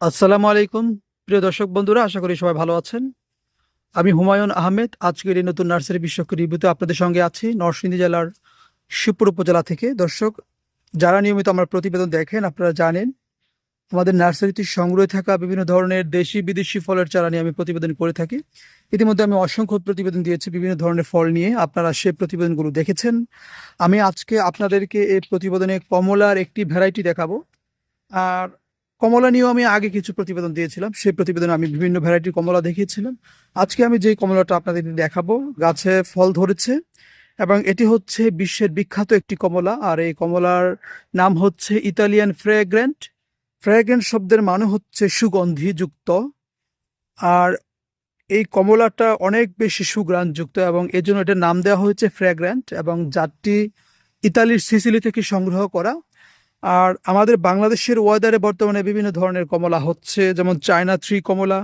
আসসালামু আলাইকুম, প্রিয় দর্শক বন্ধুরা, আশা করি সবাই ভালো আছেন। আমি হুমায়ুন আহমেদ, আজকের এই নতুন নার্সারি বিশ্বক রিভিউতে আপনাদের সঙ্গে আছি নরসিংদী জেলার শিবপুর উপজেলা থেকে। দর্শক, যারা নিয়মিত আমার প্রতিবেদন দেখেন, আপনারা জানেন, আমাদের নার্সারিতে সংগ্রহে থাকা বিভিন্ন ধরনের দেশি, বিদেশি ফলের চারা নিয়ে আমি প্রতিবেদন করে থাকি। ইতিমধ্যে আমি অসংখ্য প্রতিবেদন দিয়েছি, বিভিন্ন ধরনের ফল নিয়ে। আপনারা সেই প্রতিবেদনগুলো দেখেছেন। আমি আজকে আপনাদেরকে এই প্রতিবেদনে কমলার একটি ভ্যারাইটি দেখাবো। আর কমলা নিয়েও আমি আগে কিছু প্রতিবেদন দিয়েছিলাম। সেই প্রতিবেদনে আমি বিভিন্ন ভ্যারাইটির কমলা দেখিয়েছিলাম। আজকে আমি যে কমলাটা আপনাদের দেখাবো, গাছে ফল ধরেছে এবং এটি হচ্ছে বিশ্বের বিখ্যাত একটি কমলা। আর এই কমলার নাম হচ্ছে ইতালিয়ান ফ্র্যাগ্রেন্ট ফ্র্যাগ্রেন্ট শব্দের মানে হচ্ছে সুগন্ধিযুক্ত। আর এই কমলাটা অনেক বেশি সুগ্রাণযুক্ত এবং এই জন্য এটার নাম দেওয়া হয়েছে ফ্র্যাগ্রেন্ট এবং জাতটি ইতালির সিসিলি থেকে সংগ্রহ করা। আর আমাদের বাংলাদেশের ওয়েদারে বর্তমানে বিভিন্ন ধরনের কমলা হচ্ছে, যেমন চায়না থ্রি কমলা,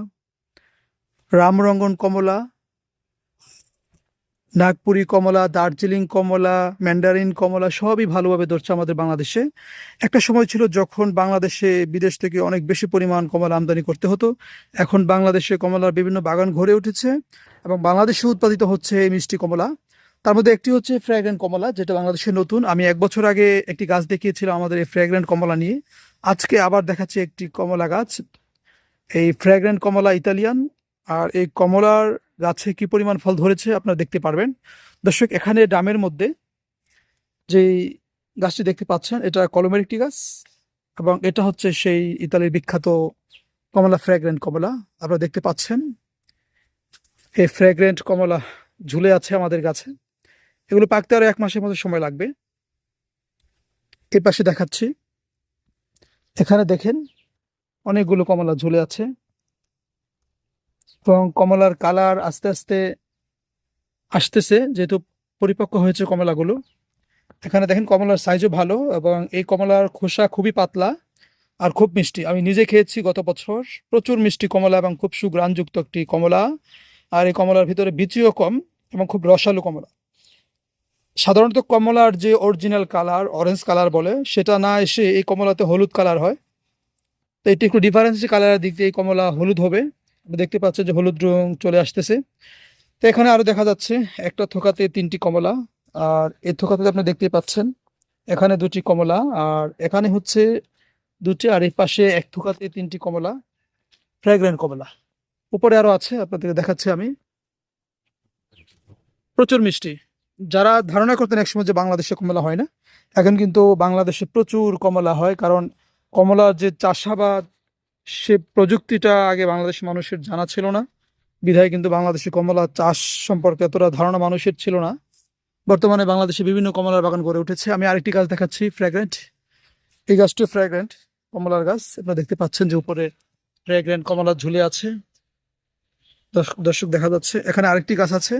রামরঙ্গন কমলা, নাগপুরি কমলা, দার্জিলিং কমলা ম্যান্ডারিন কমলা সবই ভালোভাবে ধরছে আমাদের বাংলাদেশে। একটা সময় ছিল যখন বাংলাদেশে বিদেশ থেকে অনেক বেশি পরিমাণ কমলা আমদানি করতে হতো, এখন বাংলাদেশে কমলার বিভিন্ন বাগান গড়ে উঠেছে এবং বাংলাদেশে উৎপাদিত হচ্ছে এই মিষ্টি কমলা। তার মধ্যে একটি হচ্ছে ফ্র্যাগ্রেন্ট কমলা, যেটা বাংলাদেশে নতুন। আমি এক বছর আগে একটি গাছ দেখিয়েছিলাম আমাদের এই ফ্র্যাগ্রেন্ট কমলা নিয়ে। আজকে আবার দেখাচ্ছি একটি কমলা গাছ। এই ফ্র্যাগ্রেন্ট কমলা ইতালিয়ান। আর এই কমলার গাছে কি পরিমাণ ফল ধরেছে আপনারা দেখতে পারবেন। দর্শক, এখানে ডামের মধ্যে যেই গাছটি দেখতে পাচ্ছেন, এটা কলমের একটি গাছ এবং এটা হচ্ছে সেই ইতালির বিখ্যাত কমলা ফ্র্যাগ্রেন্ট কমলা। আপনারা দেখতে পাচ্ছেন, এই ফ্র্যাগ্রেন্ট কমলা ঝুলে আছে আমাদের গাছে। এগুলো পাকতে আরও এক মাসের মতো সময় লাগবে। এর পাশে দেখাচ্ছি। এখানে দেখেন অনেকগুলো কমলা ঝুলে আছে। এবং কমলার কালার আস্তে আস্তে আসতেছে, যেহেতু পরিপক্ক হয়েছে কমলাগুলো। এখানে দেখেন কমলার সাইজও ভালো এবং এই কমলার খোসা খুবই পাতলা আর খুব মিষ্টি। আমি নিজে খেয়েছি গত বছর। প্রচুর মিষ্টি কমলা এবং খুব সুগ্রাণযুক্ত একটি কমলা। আর এই কমলার ভিতরে বিচিও কম এবং খুব রসালো কমলা। সাধারণত কমলার যে অরিজিনাল কালার অরেঞ্জ কালার বলে, সেটা না এসে এই কমলাতে হলুদ কালার হয়। তো এটি একটু ডিফারেন্স কালারের দিক দিয়ে এই কমলা হলুদ হবে। দেখতে পাচ্ছেন যে হলুদ রং চলে আসতেছে। তো এখানে আরও দেখা যাচ্ছে, একটা থোকাতে তিনটি কমলা, আর এই থোকাতে আপনি দেখতে পাচ্ছেন, এখানে দুটি কমলা, আর এখানে হচ্ছে দুটি, আর এই পাশে এক থোকাতে তিনটি কমলা ফ্র্যাগ্রেন্ট কমলা। উপরে আরও আছে, আপনাদেরকে দেখাচ্ছি আমি। প্রচুর মিষ্টি। যারা ধারণা করতেন একসময় যে বাংলাদেশে কমলা হয় না, এখন কিন্তু বাংলাদেশে প্রচুর কমলা হয়। কারণ কমলা যে চাষাবাদ, সে প্রযুক্তিটা আগে বাংলাদেশের মানুষের জানা ছিল না। বিধায় কিন্তু বাংলাদেশে কমলা চাষ সম্পর্কে এতটা ধারণা মানুষের ছিল না। বর্তমানে বাংলাদেশে বিভিন্ন কমলার বাগান গড়ে উঠেছে। আমি আরেকটি গাছ দেখাচ্ছি ফ্র্যাগ্রেন্ট এই গাছটি ফ্র্যাগ্রেন্ট কমলার গাছ। আপনারা দেখতে পাচ্ছেন যে উপরে ফ্র্যাগ্রেন্ট কমলা ঝুলে আছে। দর্শক দেখা যাচ্ছে। এখানে আরেকটি গাছ আছে।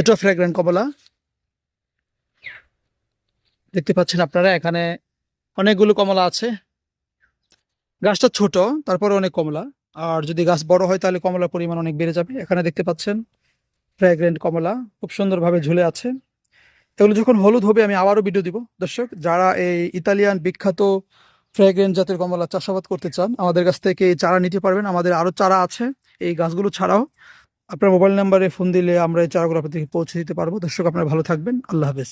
এটা ফ্র্যাগ্রেন্ট কমলা। দেখতে পাচ্ছেন আপনারা, এখানে অনেকগুলো কমলা আছে। গাছটা ছোট, তারপরে অনেক কমলা। আর যদি গাছ বড় হয়, তাহলে কমলার পরিমাণ অনেক বেড়ে যাবে। এখানে দেখতে পাচ্ছেন ফ্র্যাগ্রেন্ট কমলা খুব সুন্দরভাবে ঝুলে আছে। এগুলো যখন হলুদ হবে, আমি আবারও ভিডিও দিব। দর্শক, যারা এই ইতালিয়ান বিখ্যাত ফ্র্যাগ্রেন্ট জাতের কমলা চাষাবাদ করতে চান, আমাদের কাছ থেকে চারা নিতে পারবেন। আমাদের আরও চারা আছে, এই গাছগুলো ছাড়াও। আপনার মোবাইল নাম্বারে ফোন দিলে আমরা এই চারাগুলো আপনাদেরকে পৌঁছে দিতে পারব। দর্শক, আপনারা ভালো থাকবেন। আল্লাহ হাফেজ।